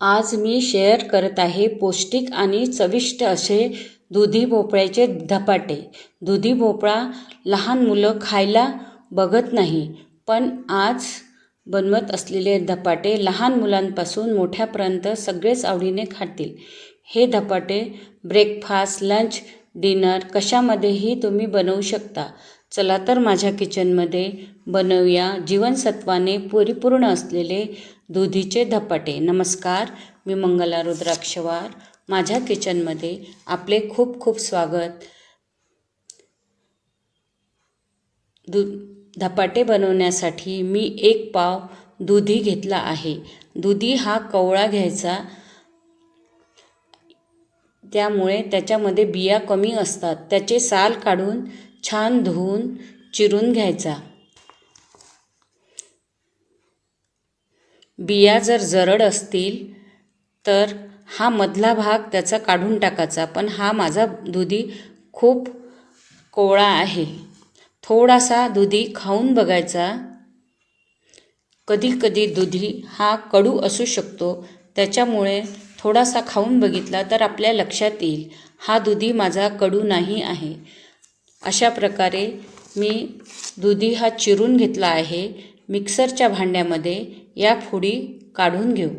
आज मी शेअर करत आहे पौष्टिक आणि चविष्ट असे दुधी भोपळ्याचे धपाटे. दुधी भोपळा लहान मुलं खायला बघत नाही पण आज बनवत असलेले धपाटे लहान मुलांपासून मोठ्यापर्यंत सगळेच आवडीने खातील. हे धपाटे ब्रेकफास्ट लंच डिनर कशामध्येही तुम्ही बनवू शकता. चला तर माझ्या किचनमध्ये बनवूया जीवनसत्वाने परिपूर्ण असलेले दुधीचे धपाटे. नमस्कार मी मंगला रुद्राक्षवार. माझ्या किचनमध्ये आपले खूप खूप स्वागत. दु धपाटे बनवण्यासाठी मी एक पाव दुधी घेतला आहे. दुधी हा कवळा घ्यायचा. त्यामुळे त्याच्यामध्ये बिया कमी असतात. त्याचे साल काढून छान धुवून चिरून घ्यायचा. बिया जर जरड असतील तर हा मधला भाग त्याचा काढून टाकायचा पण हा माझा दुधी खूप कोवळा आहे. थोडासा दुधी खाऊन बघायचा. कधी कधी दुधी हा कडू असू शकतो त्याच्यामुळे थोडासा खाऊन बघितला तर आपल्या लक्षात येईल हा दुधी माझा कडू नाही आहे. अशा प्रकारे मी दुधी हा चिरून घेतला आहे. मिक्सरच्या भांड्यामध्ये या फोडी काढून घेऊ.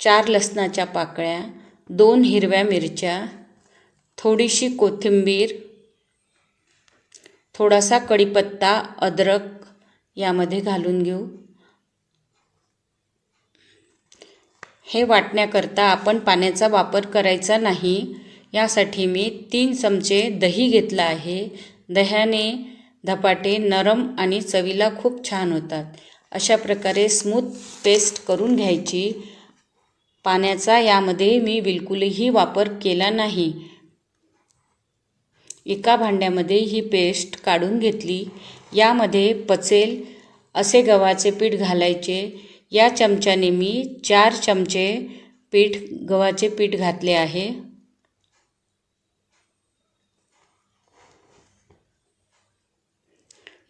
चार लसणाच्या पाकळ्या दोन हिरव्या मिरच्या थोडीशी कोथिंबीर थोडासा कढीपत्ता अद्रक यामध्ये घालून घेऊ. हे वाटण्याकरता आपण पाण्याचा वापर करायचा नाही. यासाठी मी तीन चमचे दही घेतलं आहे. दह्याने धपाटे नरम आणि चवीला खूप छान होतात. अशा प्रकारे स्मूथ पेस्ट करून घ्यायची. पाण्याचा यामध्ये मी बिलकुलही वापर केला नाही. एका भांड्यामध्ये ही पेस्ट काढून घेतली. यामध्ये पचेल असे गव्हाचे पीठ घालायचे. या चमच्याने मी चार चमचे पीठ गव्हाचे पीठ घातले आहे.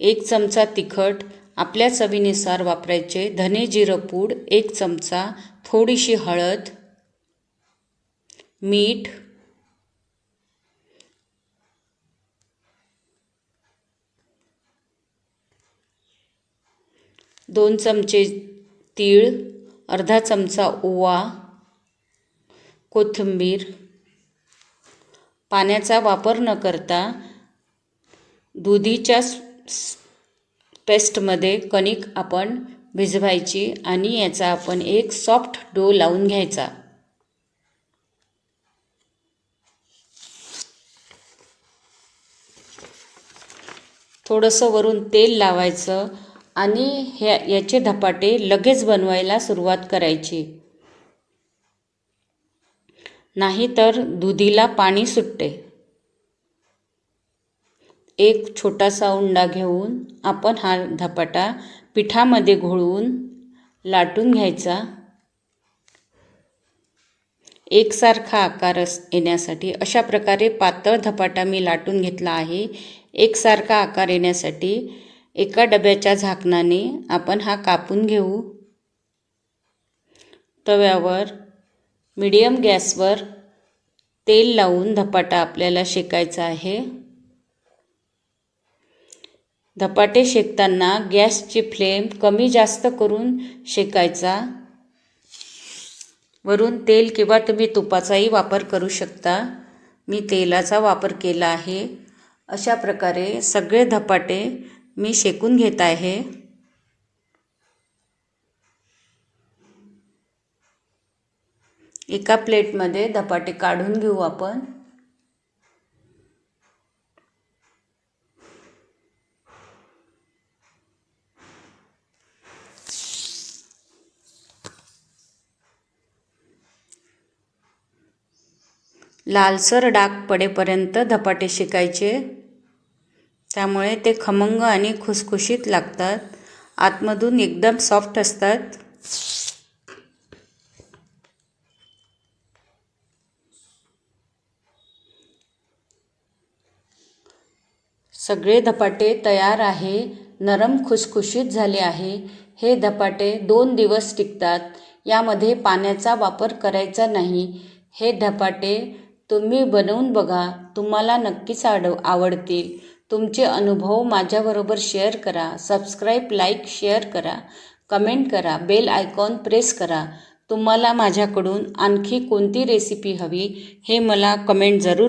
एक चमचा तिखट आपल्या चवीनुसार वापरायचे धने जिरं पूड एक चमचा थोडीशी हळद मीठ दोन चमचे तीळ अर्धा चमचा ओवा कोथिंबीर. पाण्याचा वापर न करता दुधीच्या पेस्टमध्ये कणिक आपण भिजवायची आणि याचा आपण एक सॉफ्ट डो लावून घ्यायचा. थोडंसं वरून तेल लावायचं आणि ह्या याचे धपाटे लगेच बनवायला सुरुवात करायची. नाहीतर दुधीला पाणी सुटते. एक छोटासा उंडा घेऊन आपण हा धपाटा पिठामध्ये घोळवून लाटून घ्यायचा. एकसारखा आकार येण्यासाठी अशा प्रकारे पातळ धपाटा मी लाटून घेतला आहे. एकसारखा आकार येण्यासाठी एका डब्याच्या झाकणाने आपण हा कापून घेऊ. तव्यावर मीडियम गॅसवर तेल लावून धपाटा आपल्याला शेकायचा आहे. धपाटे शेकताना गॅसची फ्लेम कमी जास्त करून शेकायचा. वरून तेल किंवा तुम्ही तुपाचाही वापर करू शकता. मी तेलाचा वापर केला आहे. अशा प्रकारे सगळे धपाटे मी शेकून घेत आहे. एका प्लेटमध्ये धपाटे काढून घेऊ आपण. लालसर डाग पडेपर्यंत धपाटे शिकायचे. त्यामुळे ते खमंग आणि खुसखुशीत लागतात. आतमधून एकदम सॉफ्ट असतात. सगळे धपाटे तयार आहे. नरम खुसखुशीत झाले आहे. हे धपाटे दोन दिवस टिकतात. यामध्ये पाण्याचा वापर करायचा नाही. हे धपाटे तुम्ही बनवून बघा तुम्हाला नक्कीच आड आवडतील. तुमचे अनुभव माझ्याबरोबर शेअर करा सबस्क्राईब लाईक शेअर करा कमेंट करा बेल आयकॉन प्रेस करा. तुम्हाला माझ्याकडून आणखी कोणती रेसिपी हवी हे मला कमेंट जरूर